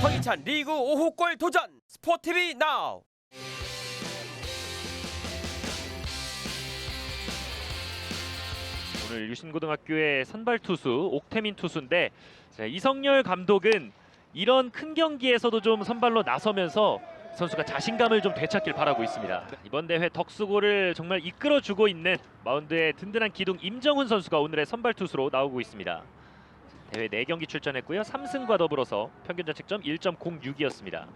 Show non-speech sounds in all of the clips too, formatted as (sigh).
황희찬 리그 5호 골 도전 스포티비 나우 오늘 유신고등학교의 선발 투수 옥태민 투수인데 자, 이성열 감독은 이런 큰 경기에서도 좀 선발로 나서면서 선수가 자신감을 좀 되찾길 바라고 있습니다. 이번 대회 덕수고를 정말 이끌어주고 있는 마운드의 든든한 기둥 임정훈 선수가 오늘의 선발 투수로 나오고 있습니다. 대회 4경기 출전했고요. 3승과 더불어서 평균 자책점 1.06이었습니다.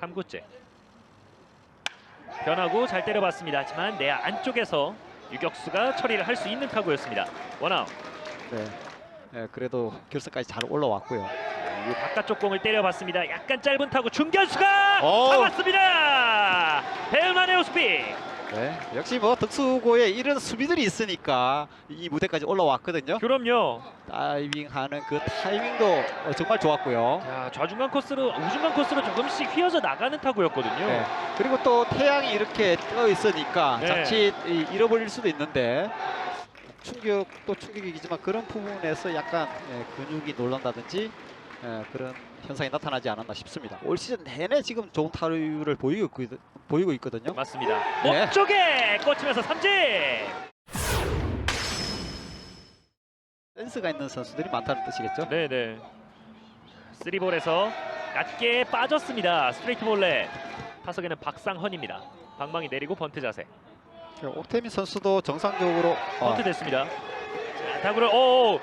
3구째 변하고 잘 때려봤습니다. 하지만 내 안쪽에서 유격수가 처리를 할 수 있는 타구였습니다. 원아웃. 네. 네, 그래도 결승까지 잘 올라왔고요. 이 바깥쪽 공을 때려봤습니다. 약간 짧은 타구 중견수가 오. 잡았습니다. 배은만의 오스피. 네. 역시 뭐 덕수고에 이런 수비들이 있으니까 이 무대까지 올라왔거든요. 그럼요. 다이빙하는 그 타이밍도 어, 정말 좋았고요. 자, 좌중간 코스로 우중간 코스로 조금씩 휘어져 나가는 타구였거든요. 네. 그리고 또 태양이 이렇게 떠 있으니까 네. 자칫 이- 잃어버릴 수도 있는데 충격도 충격이지만 그런 부분에서 약간 예, 근육이 놀란다든지 예, 그런 현상이 나타나지 않았나 싶습니다. 올 시즌 내내 지금 좋은 타율을 보이고, 있- 보이고 있거든요. 맞습니다. 네. 몸쪽에 꽂히면서 삼진. 센스가 있는 선수들이 많다는 뜻이겠죠. 네네. 쓰리볼에서 낮게 빠졌습니다. 스트레이트 볼넷. 타석에는 박상헌입니다. 방망이 내리고 번트 자세. 옥태민 선수도 정상적으로 어, 번트 됐습니다. 자, 타구를 오.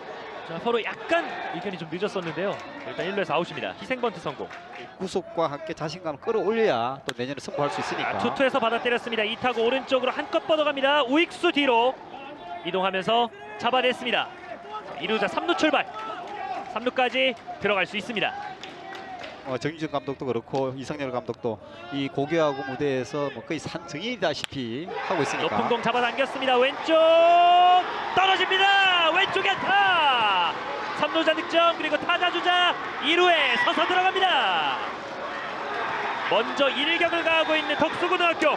자, 서로 약간 의견이 좀 늦었었는데요. 일단 1루에서 아웃입니다. 희생 번트 성공. 구속과 함께 자신감을 끌어올려야 또 내년에 승부할 수 있으니까. 아, 투투에서 받아 때렸습니다. 이 타구 오른쪽으로 한껏 뻗어갑니다. 우익수 뒤로 이동하면서 잡아냈습니다. 2루자 3루 출발. 3루까지 들어갈 수 있습니다. 어, 정유준 감독도 그렇고 이성열 감독도 이 고교하고 무대에서 뭐 거의 산 증인이다시피 하고 있으니까. 높은 공 잡아당겼습니다. 왼쪽 떨어집니다. 왼쪽에 타. 3루자 득점 그리고 타자 주자 2루에 서서 들어갑니다. 먼저 일격을 가하고 있는 덕수고등학교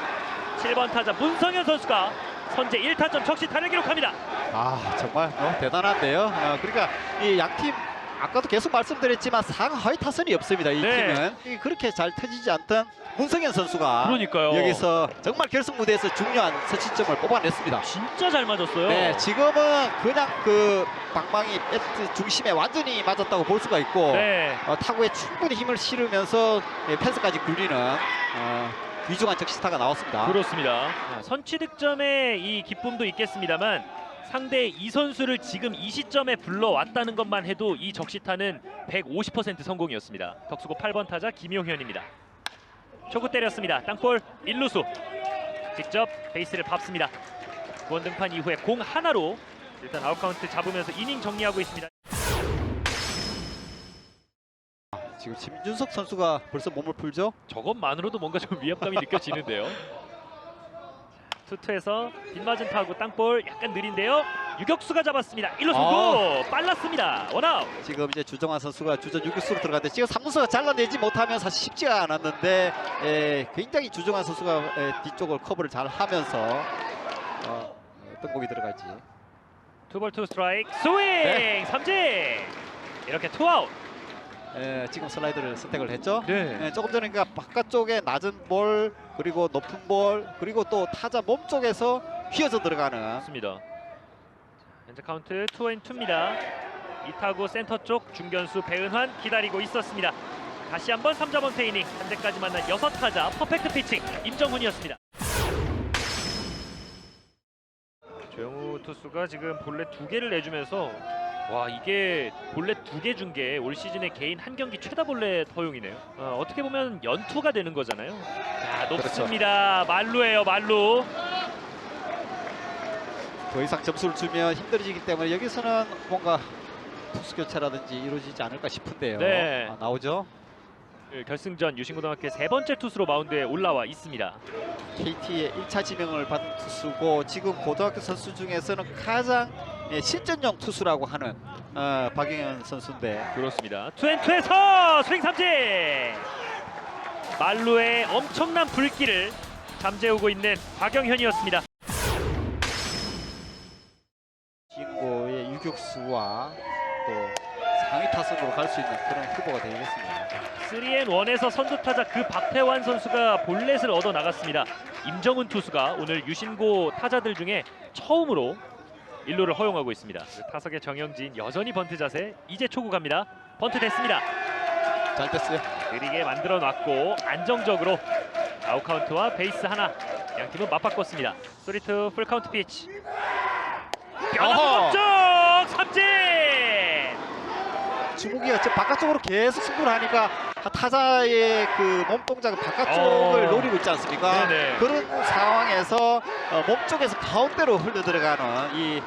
7번 타자 문성현 선수가 선제 1타점 적시타를 기록합니다. 아 정말 어, 대단한데요. 어, 그러니까 이 양팀 아까도 계속 말씀드렸지만 상하위 타선이 없습니다. 이 네. 팀은 이 그렇게 잘 터지지 않던 문성현 선수가 그러니까요. 여기서 정말 결승 무대에서 중요한 서치점을 뽑아냈습니다. 진짜 잘 맞았어요. 네, 지금은 그냥 그 방망이 배트 중심에 완전히 맞았다고 볼 수가 있고 네. 어, 타구에 충분히 힘을 실으면서 예, 펜스까지 굴리는 어, 귀중한 적시타가 나왔습니다. 그렇습니다. 자, 선취 득점의 이 기쁨도 있겠습니다만 상대 이 선수를 지금 이 시점에 불러왔다는 것만 해도 이 적시타는 150% 성공이었습니다. 덕수고 8번 타자 김용현입니다. 초구 때렸습니다. 땅볼 1루수 직접 베이스를 밟습니다. 구원 등판 이후에 공 하나로 일단 아웃 카운트 잡으면서 이닝 정리하고 있습니다. 지금 심준석 선수가 벌써 몸을 풀죠. 저것만으로도 뭔가 좀 위협감이 느껴지는데요. (laughs) 투투에서 빗맞은 타구 땅볼 약간 느린데요. 유격수가 잡았습니다. 1루 송구 빨랐습니다. 원아웃. 지금 이제 주정환 선수가 주전 유격수로 들어갔는데 지금 삼루수가 잘라내지 못하면 사실 쉽지가 않았는데 에, 굉장히 주정환 선수가 에, 뒤쪽을 커버를 잘 하면서 어, 어떤 공이 들어갈지 투볼 투 스트라이크 스윙 네. 삼진. 이렇게 투아웃. 에, 지금 슬라이드를 선택을 했죠. 네. 예, 조금 전에 그러니까 바깥쪽에 낮은 볼 그리고 높은 볼 그리고 또 타자 몸 쪽에서 휘어져 들어가는 맞습니다. 현재 카운트 투앤투입니다. 이 타구 센터 쪽 중견수 배은환 기다리고 있었습니다. 다시 한번 3자 번째 이닝 현재까지 만난 여섯 타자 퍼펙트 피칭 임정훈이었습니다. 조영우 투수가 지금 볼넷 두 개를 내주면서 와 이게 볼넷 두 개 준 게 올 시즌의 개인 한 경기 최다 볼넷 허용이네요. 어, 어떻게 보면 연투가 되는 거잖아요. 자 높습니다. 말루예요 말루. 더 이상 점수를 주면 힘들어지기 때문에 여기서는 뭔가 투수 교체라든지 이루어지지 않을까 싶은데요. 네. 아, 나오죠. 그 결승전 유신고등학교의 세 번째 투수로 마운드에 올라와 있습니다. KT의 1차 지명을 받은 투수고 지금 고등학교 선수 중에서는 가장 예, 실전용 투수라고 하는 어, 박영현 선수인데 그렇습니다. 투앤투에서 스윙 삼진. 말루의 엄청난 불길을 잠재우고 있는 박영현이었습니다. 진고의 유격수와 또 강의 타선으로 갈 수 있는 그런 후보가 되겠습니다. 3앤1에서 선두 타자 그 박태환 선수가 볼넷을 얻어 나갔습니다. 임정훈 투수가 오늘 유신고 타자들 중에 처음으로 일루를 허용하고 있습니다. 타석의 정영진 여전히 번트 자세. 이제 초구 갑니다. 번트 됐습니다. 잘 됐어요. 느리게 만들어 놨고 안정적으로 아웃 카운트와 베이스 하나 양 팀은 맞바꿨습니다. 스트리트 풀 카운트 피치. 어허. 쪽 삼진. 저 바깥쪽으로 계속 승부를 하니까 타자의 그 몸 동작은 바깥쪽을 어. 노리고 있지 않습니까? 네네. 그런 상황에서 어, 몸 쪽에서 가운데로 흘러 들어가는 이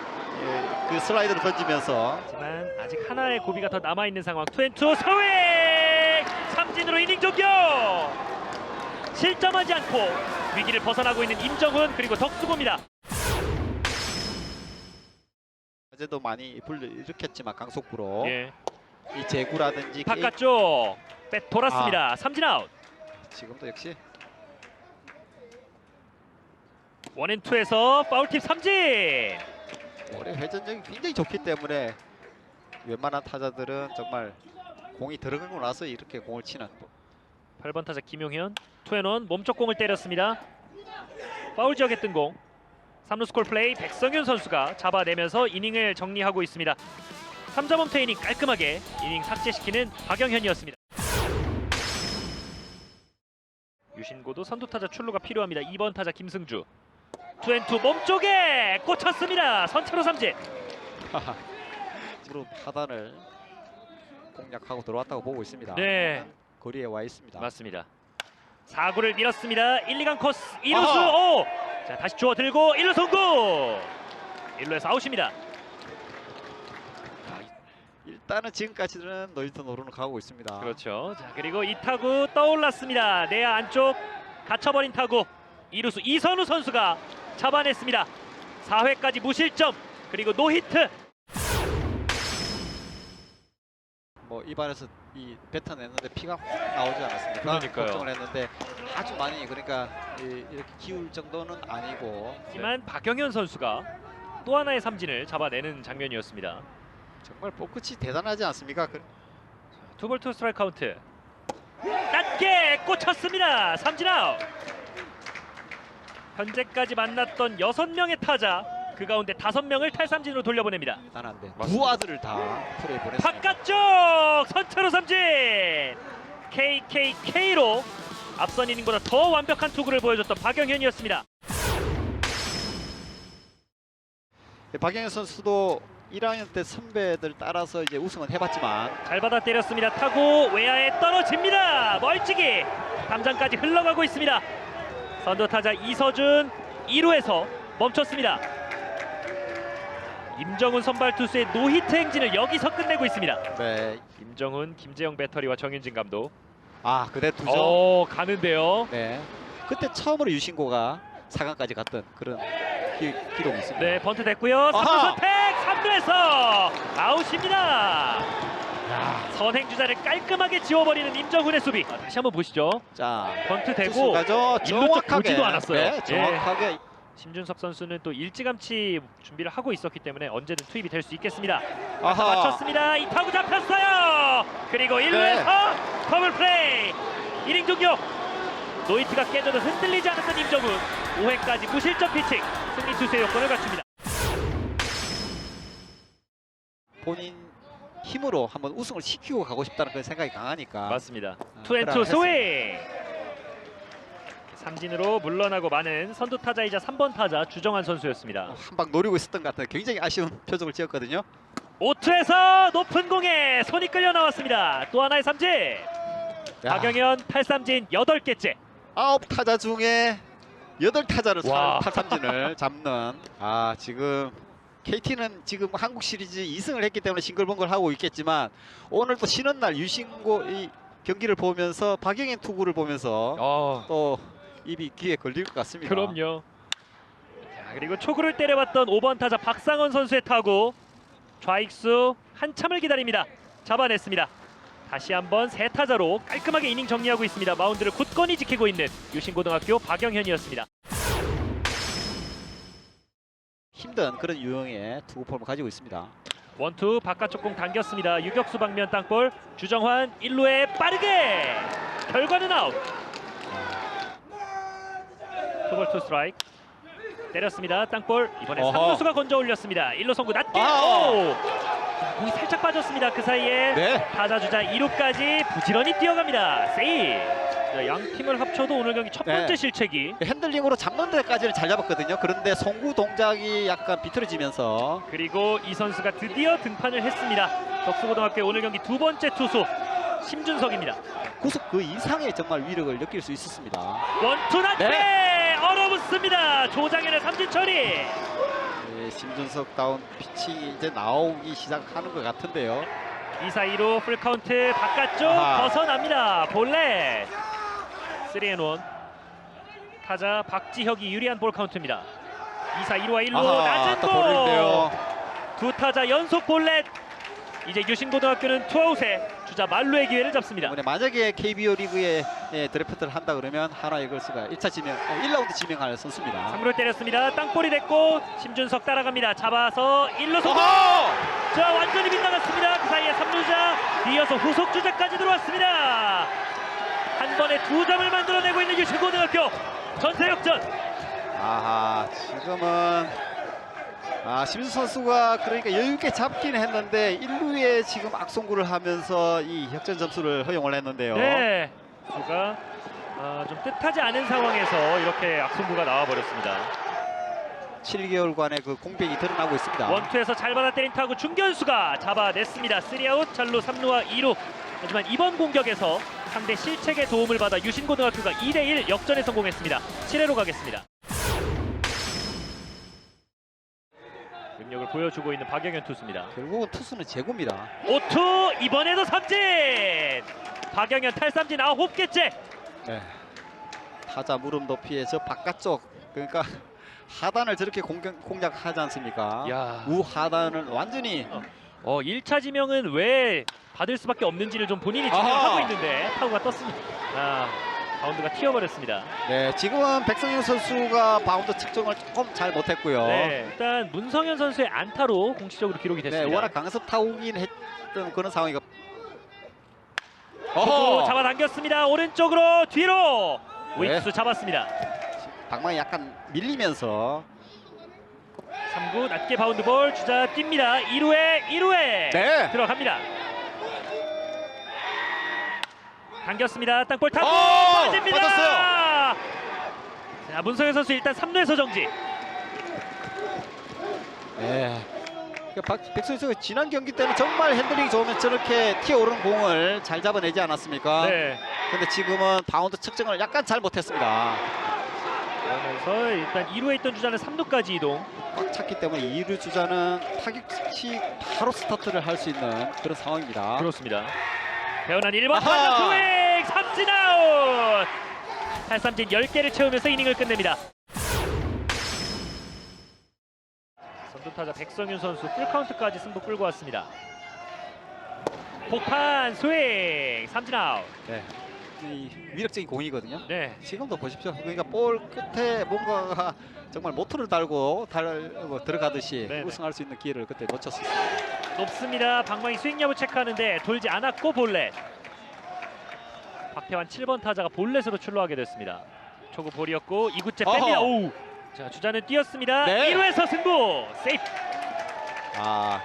그 슬라이드를 던지면서 하지만 아직 하나의 고비가 더 남아 있는 상황. 투앤투 스윙 삼진으로 이닝 종료. 실점하지 않고 위기를 벗어나고 있는 임정훈 그리고 덕수고입니다. 어제도 많이 불러일으켰지만 강속구로 예. 이 제구라든지 바깥쪽 빼 돌았습니다. 삼진 아웃. 지금도 역시 원앤투에서 파울팁 삼진. 올해 회전력이 굉장히 좋기 때문에 웬만한 타자들은 정말 공이 들어가고 나서 이렇게 공을 치는 8번 타자 김용현 투앤원 몸쪽 공을 때렸습니다. 파울 지역에 뜬 공. 3루 스콜 플레이 백성윤 선수가 잡아내면서 이닝을 정리하고 있습니다. 3점홈 이닝 깔끔하게 이닝 삭제시키는 박영현이었습니다. 유신고도 선두 타자 출루가 필요합니다. 2번 타자 김승주. 투앤투 몸쪽에 꽂혔습니다. 선체로 삼진. 무릎 하단을 공략하고 들어왔다고 보고 있습니다. 네. 거리에 와 있습니다. 맞습니다. 4구를 밀었습니다. 1, 2간 코스 1루수 아하! 오! 자 다시 주워 들고 1루 송구 1루에서 아웃입니다. 일단은 지금까지는 노일ton 노루는 가고 있습니다. 그렇죠. 자 그리고 이 타구 떠올랐습니다. 내야 안쪽 갇혀버린 타구 2루수 이선우 선수가 잡아냈습니다. 4회까지 무실점 그리고 노히트 뭐 입안에서 이 뱉어냈는데 피가 확 나오지 않았습니까? 그러니까요. 걱정을 했는데 아주 많이 그러니까 이- 이렇게 기울 정도는 아니고 하지만 박영현 선수가 또 하나의 삼진을 잡아내는 장면이었습니다. 정말 볼끝이 대단하지 않습니까? 그- 투볼 투 스트라이크 카운트. 낮게 꽂혔습니다. 삼진 아웃. 현재까지 만났던 여섯 명의 타자 그 가운데 다섯 명을 탈삼진으로 돌려보냅니다. 대단한데 두. 아들을 다 프로에 보냈습니다. 바깥쪽 선체로 삼진. KKK로 앞선 이닝보다 더 완벽한 투구를 보여줬던 박영현이었습니다. 예, 박영현 선수도 1학년 때 선배들 따라서 이제 우승은 해봤지만. 잘 받아 때렸습니다. 타고 외야에 떨어집니다. 멀찍이 담장까지 흘러가고 있습니다. 선두 타자 이서준 2루에서 멈췄습니다. 임정훈 선발 투수의 노히트 행진을 여기서 끝내고 있습니다. 네. 임정훈 김재영 배터리와 정윤진 감독. 아 그대 두점. 어 가는데요. 네. 그때 처음으로 유신고가 4강까지 갔던 그런 기, 기록이 있습니다. 네 번트 됐고요. 3루 아하! 선택 3루에서 아웃입니다 선행 주자를 깔끔하게 지워버리는 임정훈의 수비 아, 다시 한번 보시죠 자, 번트 되고 투수가죠. 일루 쪽 정확하게 보지도 않았어요. 네, 예. 정확하게 심준섭 선수는 또 일찌감치 준비를 하고 있었기 때문에 언제든 투입이 될 수 있겠습니다. 아하. 맞췄습니다. 이 타구 잡혔어요. 그리고 1루에서 더블 플레이. 이닝 종료. 노이트가 깨져도 흔들리지 않았던 임정훈. 5회까지 무실점 피칭. 승리 투수의 요건을 갖춥니다. 본인 힘으로 한번 우승을 시키고 가고 싶다는 그런 생각이 강하니까 맞습니다. 아, 투앤투 스윙. 삼진으로 물러나고 마는 선두 타자이자 3번 타자 주정환 선수였습니다. 한 방 노리고 있었던 것 같아요. 굉장히 아쉬운 (laughs) 표정을 지었거든요. 5투에서 높은 공에 손이 끌려 나왔습니다. 또 하나의 삼진. 야, 박영현 탈삼진 8개째. 아홉 타자 중에 여덟 타자를 와. 탈삼진을 잡는 아 지금 KT는 지금 한국 시리즈 2승을 했기 때문에 싱글벙글 하고 있겠지만 오늘 또 쉬는 날 유신고 이 경기를 보면서 박영현 투구를 보면서 어, 또 입이 귀에 걸릴 것 같습니다. 그럼요. 자, 그리고 초구를 때려봤던 5번 타자 박상원 선수의 타구. 좌익수 한참을 기다립니다. 잡아냈습니다. 다시 한번 세 타자로 깔끔하게 이닝 정리하고 있습니다. 마운드를 굳건히 지키고 있는 유신고등학교 박영현이었습니다. 힘든 그런 유형의 투구 폼을 가지고 있습니다. 원투 바깥쪽 공 당겼습니다. 유격수 방면 땅볼 주정환 1루에 빠르게 결과는 아웃. 투볼 투 스트라이크 때렸습니다. 땅볼 이번에 어허. 3루수가 건져 올렸습니다. 1루 송구 낮게 아, 오! 공이 살짝 빠졌습니다. 그 사이에 네. 타자 주자 2루까지 부지런히 뛰어갑니다. 세이. 자, 양 팀을 합쳐도 오늘 경기 첫 번째 네. 실책이 핸들링으로 잡는 데까지는 잘 잡았거든요. 그런데 송구 동작이 약간 비틀어지면서 그리고 이 선수가 드디어 등판을 했습니다. 덕수고등학교 오늘 경기 두 번째 투수 심준석입니다. 구속 그 이상의 정말 위력을 느낄 수 있었습니다. 원투 낮게 네. 얼어붙습니다. 조장현의 삼진 처리. 네, 심준석 다운 피칭이 이제 나오기 시작하는 것 같은데요. 2사 2루 풀카운트 바깥쪽 아하. 벗어납니다. 볼넷 3앤1 타자 박지혁이 유리한 볼 카운트입니다. 2사 1루와 1루 낮은 또 보는데요. 두 타자 연속 볼넷 이제 유신고등학교는 투아웃에 주자 말루의 기회를 잡습니다. 만약에 KBO 리그에 예, 드래프트를 한다 그러면 하나 이글스가 1차 지명, 어, 1라운드 지명할 선수입니다. 3루를 때렸습니다. 땅볼이 됐고 심준석 따라갑니다. 잡아서 1루 성공. 자 완전히 빗나갔습니다. 그 사이에 3루자 이어서 후속 주자까지 들어왔습니다. 한 번에 두 점을 만들어내고 있는 유신고등학교 전세 역전. 아하, 지금은 아, 심수 선수가 그러니까 여유 있게 잡긴 했는데 1루에 지금 악송구를 하면서 이 역전 점수를 허용을 했는데요. 네. 수가 아, 좀 뜻하지 않은 상황에서 이렇게 악송구가 나와버렸습니다. 7개월간의 그 공백이 드러나고 있습니다. 원투에서 잘 받아 때린 타구 중견수가 잡아냈습니다. 3아웃 잘루 3루와 2루. 하지만 이번 공격에서 상대 실책의 도움을 받아 유신고등학교가 2대1 역전에 성공했습니다. 7회로 가겠습니다. 능력을 보여주고 있는 박영현 투수입니다. 결국은 투수는 제구입니다. 5투 이번에도 삼진! 박영현 탈삼진 9개째! 네. 타자 무릎 높이에 저 바깥쪽 그러니까 하단을 저렇게 공격, 공략하지 않습니까? 야. 우하단을 완전히 어 1차 지명은 왜 받을 수밖에 없는지를 좀 본인이. 지명하고 있는데 타구가 떴습니다. 아 바운드가 튀어버렸습니다. 네 지금은 백성윤 선수가 바운드 측정을 조금 잘 못했고요. 네, 일단 문성현 선수의 안타로 공식적으로 기록이 네, 됐습니다. 워낙 강습 타우긴 했던 그런 상황이가. 초구 잡아당겼습니다. 오른쪽으로 뒤로 네. 윗수 잡았습니다. 방망이 약간 밀리면서 3구 낮게 바운드 볼 주자 뜁니다. 2루에 1루에 네. 들어갑니다. 당겼습니다. 땅볼 타고 어, 빠집니다. 빠졌어요. 자, 문성현 선수 일단 3루에서 정지. 네. 그 박, 백성윤 선수 지난 경기 때는 정말 핸들링이 좋으면 저렇게 튀어오르는 공을 잘 잡아내지 않았습니까? 네. 근데 지금은 바운드 측정을 약간 잘 못했습니다. 그러면서 일단 2루에 있던 주자는 3루까지 이동. 꽉 찼기 때문에 2루 주자는 타격치 바로 스타트를 할 수 있는 그런 상황입니다. 그렇습니다. 배운한 1번 아하! 타자 스윙 삼진 아웃. 탈삼진 10개를 채우면서 이닝을 끝냅니다. 선두 타자 백성윤 선수 풀카운트까지 승부 끌고 왔습니다. 폭판 스윙 삼진 아웃. 네. 이 위력적인 공이거든요. 네. 지금도 보십시오. 그러니까 볼 끝에 뭔가가 (laughs) 정말 모터를 달고 달고 들어가듯이 네네. 우승할 수 있는 기회를 그때 놓쳤었습니다. 높습니다. 방망이 스윙 여부 체크하는데 돌지 않았고 볼넷. 박태환 7번 타자가 볼넷으로 출루하게 됐습니다. 초구 볼이었고 2구째 뺍니다. 오우. 자 주자는 뛰었습니다. 네. 1루에서 승부. 세이프. 아,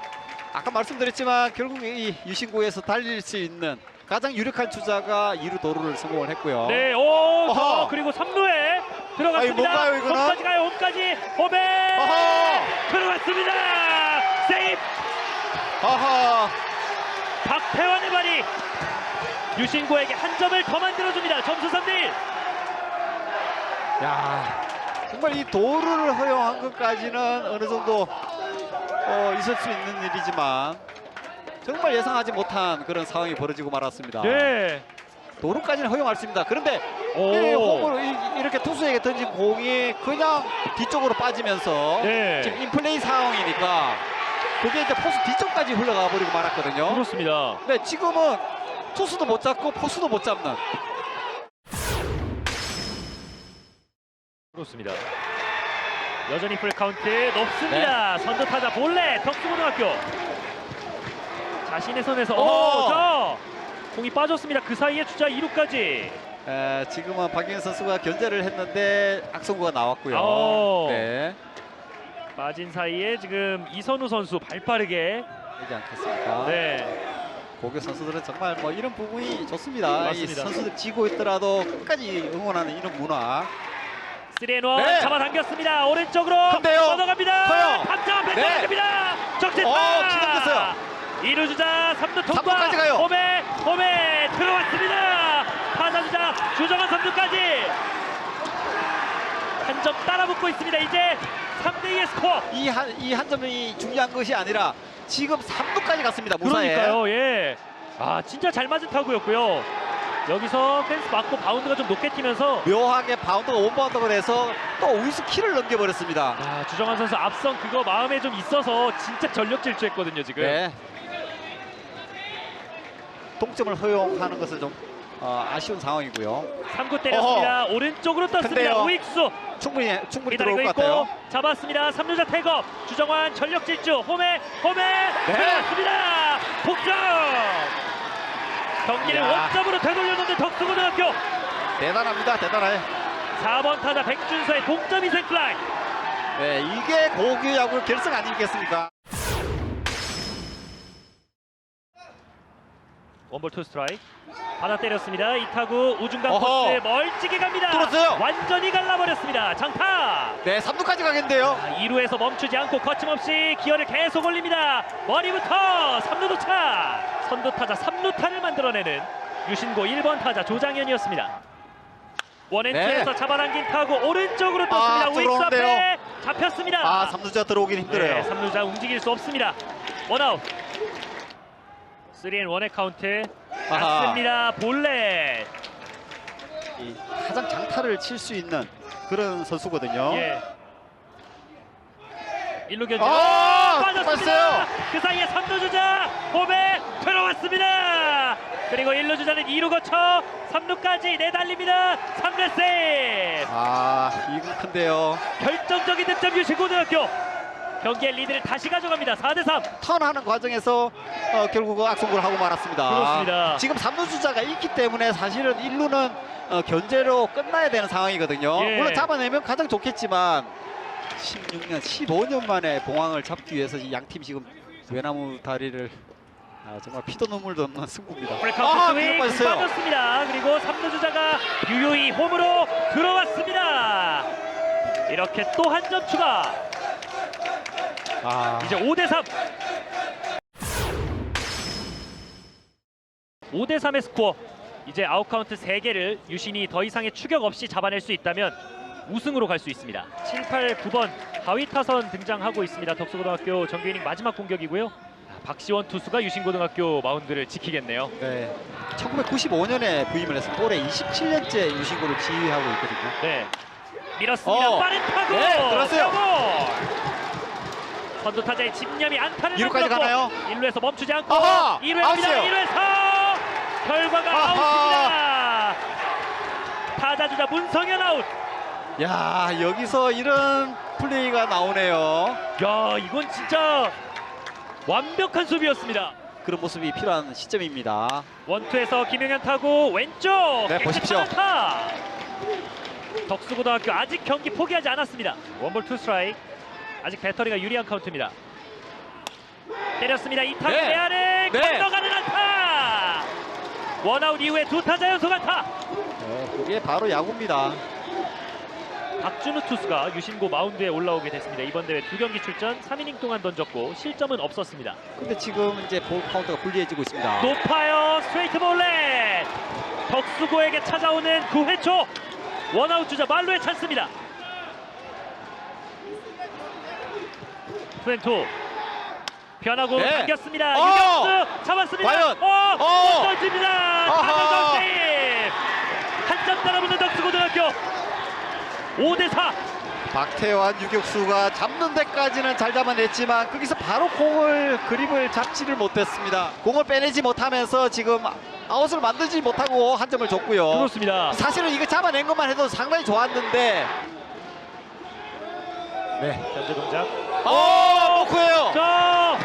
아까 말씀드렸지만 결국 이 유신구에서 달릴 수 있는 가장 유력한 주자가 2루 도루를 성공을 했고요. 네. 오. 어허. 저, 그리고 3루에 들어갔습니다. 뭔가요, 이거는? 홈까지 가요. 홈까지. 어허! 들어갔습니다. 세이프. 아하! 박태환의 발이 유신구에게 한 점을 더 만들어줍니다. 점수 3대 1. 야, 정말 이 도루를 허용한 것까지는 어느 정도 어, 있을 수 있는 일이지만 정말 예상하지 못한 그런 상황이 벌어지고 말았습니다. 네. 도루까지는 허용할 수 있습니다. 그런데 오. 이 홈으로 이- 이렇게 투수에게 던진 공이 그냥 뒤쪽으로 빠지면서 네. 지금 인플레이 상황이니까 그게 이제 포수 뒤쪽까지 흘러가 버리고 말았거든요. 그렇습니다. 네, 지금은 투수도 못 잡고 포수도 못 잡는 그렇습니다. 여전히 풀 카운트 높습니다. 선두 타자 볼넷 덕수고등학교. 자신의 선에서 오! 어, 자, 공이 빠졌습니다. 그 사이에 주자 2루까지. 에, 지금은 박영현 선수가 견제를 했는데 악성구가 나왔고요. 오. 네, 빠진 사이에 지금 이선우 선수 발 빠르게 되지 않겠습니까? 네. 고교 선수들은 정말 뭐 이런 부분이 좋습니다. 이 맞습니다. 선수들 지고 있더라도 끝까지 응원하는 이런 문화. 3앤1 네. 잡아당겼습니다. 오른쪽으로. 뻗어갑니다. 커요. 네. 떨어집니다. 적재타. 어, 기다렸어요. 2루 주자 3루 통과. 삼루까지 가요. 홈에 홈에 들어왔습니다. 타자 주자 주정환 3루까지. 한 점 따라붙고 있습니다. 이제 3대2의 스코어. 이 한 이 한 점이 중요한 것이 아니라 지금 3루까지 갔습니다. 무사히. 그러니까요. 예. 아 진짜 잘 맞은 타구였고요. 여기서 펜스 맞고 바운드가 좀 높게 튀면서 묘하게 바운드가 원바운드가 돼서 또 우이스 키를 넘겨버렸습니다. 아, 주정환 선수 앞선 그거 마음에 좀 있어서 진짜 전력 질주했거든요 지금. 네. 동점을 허용하는 것은 좀 어, 아쉬운 상황이고요. 3구 때렸습니다. 오른쪽으로 떴습니다. 우익수 충분히 충분히 들어올 것 있고 같아요. 잡았습니다. 3루자 태업 주정환 전력 질주 홈에 홈에 네. 들어갔습니다. 동점. 경기를 야. 원점으로 되돌려놓는 덕수고등학교 대단합니다. 대단해. 4번 타자 백준서의 동점 이생 플라이. 네, 이게 고교 야구 결승 아니겠습니까? 원볼 투 스트라이크 받아 때렸습니다. 이 타구 우중간 어허. 코스 멀찍이 갑니다. 뚫었어요. 완전히 갈라버렸습니다. 장타. 네, 3루까지 가겠는데요. 2루에서 멈추지 않고 거침없이 기어를 계속 올립니다. 머리부터 3루 도착. 선두 타자 3루타를 만들어내는 유신고 1번 타자 조장현이었습니다. 원앤투에서 잡아당긴 타구 오른쪽으로 떴습니다. 네. 아, 우익수 들어오는데요. 앞에 잡혔습니다. 아, 3루자 들어오긴 힘들어요. 네, 3루자 움직일 수 없습니다. 원아웃. 3앤 1의 카운트. 아하. 맞습니다. 볼넷. 이 가장 장타를 칠 수 있는 그런 선수거든요. 예. 1루 견제. 아, 빠졌습니다. 빠졌어요. 그 사이에 3루 주자 홈에 들어왔습니다. 그리고 1루 주자는 2루 거쳐 3루까지 내달립니다. 3루 세이브. 아, 이건 큰데요. 결정적인 득점 유신고등학교. 경기의 리드를 다시 가져갑니다. 4대 3. 턴하는 과정에서 어, 결국 그 악성구를 하고 말았습니다. 그렇습니다. 지금 3루 주자가 있기 때문에 사실은 1루는 어, 견제로 끝나야 되는 상황이거든요. 예. 물론 잡아내면 가장 좋겠지만 16년, 15년 만에 봉황을 잡기 위해서 이 양팀 지금 외나무 다리를 아, 정말 피도 눈물도 없는 승부입니다. 브레이크아웃 아, 스윙. 빠졌습니다. 그리고 3루 주자가 유유히 홈으로 들어왔습니다. 이렇게 또 한 점 추가. 아, 이제 5대 3. 5대 3의 스코어. 이제 아웃 카운트 3개를 유신이 더 이상의 추격 없이 잡아낼 수 있다면 우승으로 갈 수 있습니다. 7, 8, 9번 하위 타선 등장하고 있습니다. 덕수고등학교 정규 이닝 마지막 공격이고요. 아, 박시원 투수가 유신고등학교 마운드를 지키겠네요. 네. 1995년에 부임을 했습니다. 올해 27년째 유신고를 지휘하고 있거든요. 네. 밀었습니다. 어. 빠른 타구. 네, 들어갔어요. 더블. 선두 타자의 집념이 안타를 이루까지 가나요? 1루에서 멈추지 않고 아하! 2루에 갑니다. 아웃이에요. 1루에서 결과가 아하! 아웃입니다. 타자 주자 문성현 아웃. 야, 여기서 이런 플레이가 나오네요. 야, 이건 진짜 완벽한 수비였습니다. 그런 모습이 필요한 시점입니다. 원투에서 김영현 타고 왼쪽 네, 보십시오. 안타. 덕수고등학교 아직 경기 포기하지 않았습니다. 원볼 투 스트라이크. 아직 배터리가 유리한 카운트입니다. 때렸습니다. 이 타구 네. 내안에 네. 건너가는 안타. 원아웃 이후에 두 타자 연속 안타. 네, 그게 바로 야구입니다. 박준우 투수가 유신고 마운드에 올라오게 됐습니다. 이번 대회 두 경기 출전 3이닝 동안 던졌고 실점은 없었습니다. 근데 지금 이제 볼 카운트가 불리해지고 있습니다. 높아요 스트레이트 볼넷 덕수고에게 찾아오는 9회 초 원아웃 주자 말로의 찬스입니다 투앤투 변하고 네. 당겼습니다 어! 유격수 잡았습니다 과연? 어! 어! 못 던집니다 한점 따라붙는 덕수고등학교 5대 4 박태환 유격수가 잡는 데까지는 잘 잡아냈지만 거기서 바로 공을 그립을 잡지를 못했습니다. 공을 빼내지 못하면서 지금 아웃을 만들지 못하고 한 점을 줬고요. 그렇습니다 사실은 이거 잡아낸 것만 해도 상당히 좋았는데 네. 현재 동작 어, 노크예요. 자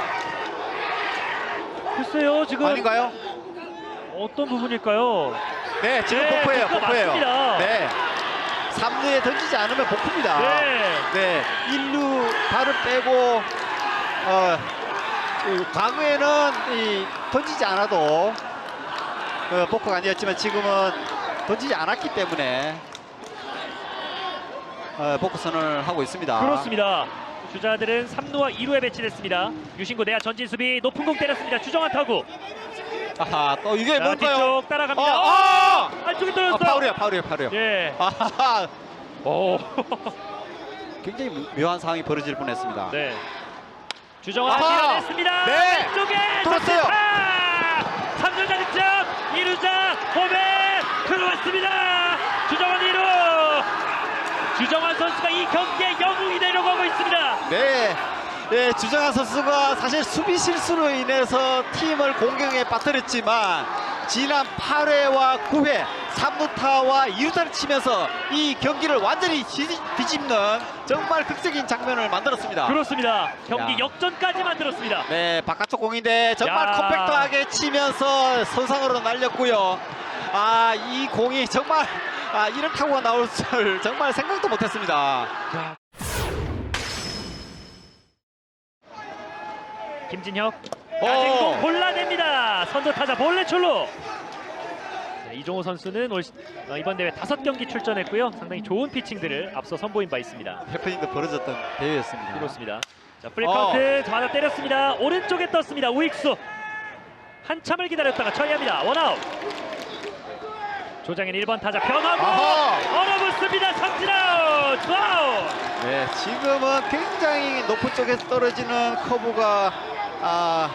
글쎄요 지금 아닌가요? 어떤 부분일까요? 네, 지금 네, 복부예요. 맞습니다. 네. 3루에 던지지 않으면 복부입니다. 네. 네, 1루 발을 빼고 어, 그 과거에는 이, 던지지 않아도 어, 복부가 아니었지만 지금은 던지지 않았기 때문에 어, 복부 선언을 하고 있습니다. 그렇습니다. 주자들은 3루와 2루에 배치됐습니다. 유신고 내야 전진 수비 높은 공 때렸습니다. 주정한 타구. 아하, 또 이게 자, 뭘까요? 뒤쪽 따라갑니다. 어, 어! 아! 안쪽에 아, 떨어졌어. 파울이야, 파울이야, 파울이야. 예. 아하, 오. (laughs) 굉장히 묘한 상황이 벌어질 뻔했습니다. 네. 주정환 아하! 밀어냈습니다. 네. 왼쪽에 돌았어요. 3루 자 득점 2루자 홈에 들어왔습니다. 주정환 2루. 주정환 선수가 이 경기에 영웅이 되려고 하고 있습니다. 네. 네, 주정환 선수가 사실 수비 실수로 인해서 팀을 공격에 빠뜨렸지만 지난 8회와 9회 3루타와 2루타를 치면서 이 경기를 완전히 뒤집- 뒤집는 정말 극적인 장면을 만들었습니다. 그렇습니다. 경기 야. 역전까지 만들었습니다. 네, 바깥쪽 공인데 정말 야. 컴팩트하게 치면서 선상으로 날렸고요. 아, 이 공이 정말 아, 이런 타구가 나올 줄 정말 생각도 못했습니다. 김진혁 오. 낮은 공 골라냅니다. 선두 타자 볼레 출루. 네, 이종호 선수는 올 시- 어, 이번 대회 다섯 경기 출전했고요. 상당히 좋은 피칭들을 앞서 선보인 바 있습니다. 해프닝도 벌어졌던 대회였습니다. 그렇습니다. 자, 프리카운트 어. 하나 때렸습니다. 오른쪽에 떴습니다. 우익수. 한참을 기다렸다가 처리합니다. 원아웃. 조장현 1번 타자 변하고 아하. 얼어붙습니다. 삼진 아웃. 투아웃. 네, 지금은 굉장히 높은 쪽에서 떨어지는 커브가 아,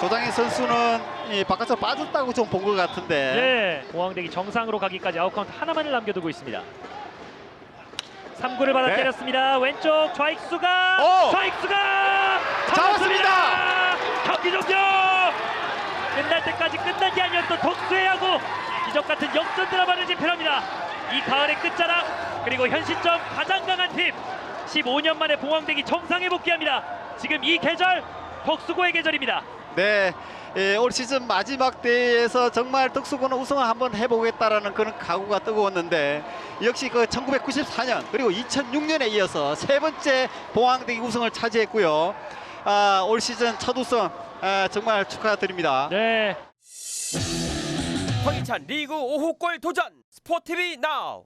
조장희 선수는 이 바깥으로 빠졌다고 좀 본 것 같은데 네, 공황대기 정상으로 가기까지 아웃카운트 하나만을 남겨두고 있습니다. 3구를 받아 네. 때렸습니다. 왼쪽 좌익수가 오! 좌익수가 잡았습니다. 경기 종료. 끝날 때까지 끝난 게 아니었던 독수의 야구 기적 같은 역전 드라마를 집필합니다. 이 가을의 끝자락 그리고 현 시점 가장 강한 팀 15년 만에 봉황대기 정상에 복귀합니다. 지금 이 계절 덕수고의 계절입니다. 네, 예, 올 시즌 마지막 대회에서 정말 덕수고는 우승을 한번 해보겠다라는 그런 각오가 뜨거웠는데 역시 그 1994년 그리고 2006년에 이어서 세 번째 봉황대기 우승을 차지했고요. 아, 올 시즌 첫 우승 아, 정말 축하드립니다. 네. 황희찬 리그 5호 골 도전 스포티비 나우